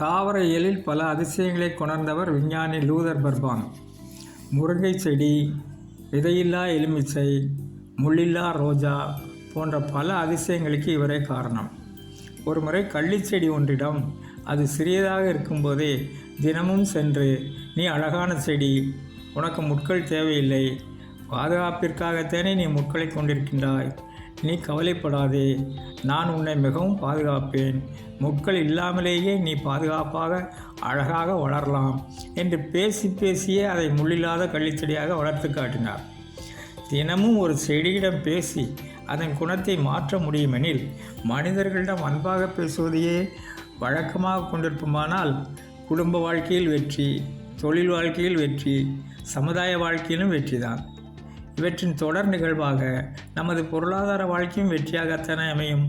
தாவர இயலில் பல அதிசயங்களை கொணர்ந்தவர் விஞ்ஞானி லூதர் பர்பான். முருங்கை செடி விதையில்லா எலுமிச்சை முள்ளில்லா ரோஜா போன்ற பல அதிசயங்களுக்கு இவரே காரணம். ஒருமுறை கள்ளிச்செடி ஒன்றிடம் அது சிறியதாக இருக்கும்போதே தினமும் சென்று நீ அழகான செடி உனக்கு முட்கள் தேவையில்லை பாதுகாப்பிற்காகத்தானே நீ முட்களை கொண்டிருக்கின்றாய் நீ கவலைப்படாதே. நான் உன்னை மிகவும் பாதுகாப்பேன். முட்கள் இல்லாமலேயே நீ பாதுகாப்பாக அழகாக வளரலாம் என்று பேசி பேசியே அதை முள்ளில்லாத கள்ளிச்செடியாக வளர்த்து காட்டினார். தினமும் ஒரு செடியிடம் பேசி அதன் குணத்தை மாற்ற முடியுமெனில் மனிதர்களிடம் அன்பாக பேசுவதையே வழக்கமாக கொண்டிருப்போமானால் குடும்ப வாழ்க்கையில் வெற்றி தொழில் வாழ்க்கையில் வெற்றி சமுதாய வாழ்க்கையிலும் வெற்றிதான். இவற்றின் தொடர் நிகழ்வாக நமது பொருளாதார வாழ்க்கையும் வெற்றியாகத்தானே அமையும்.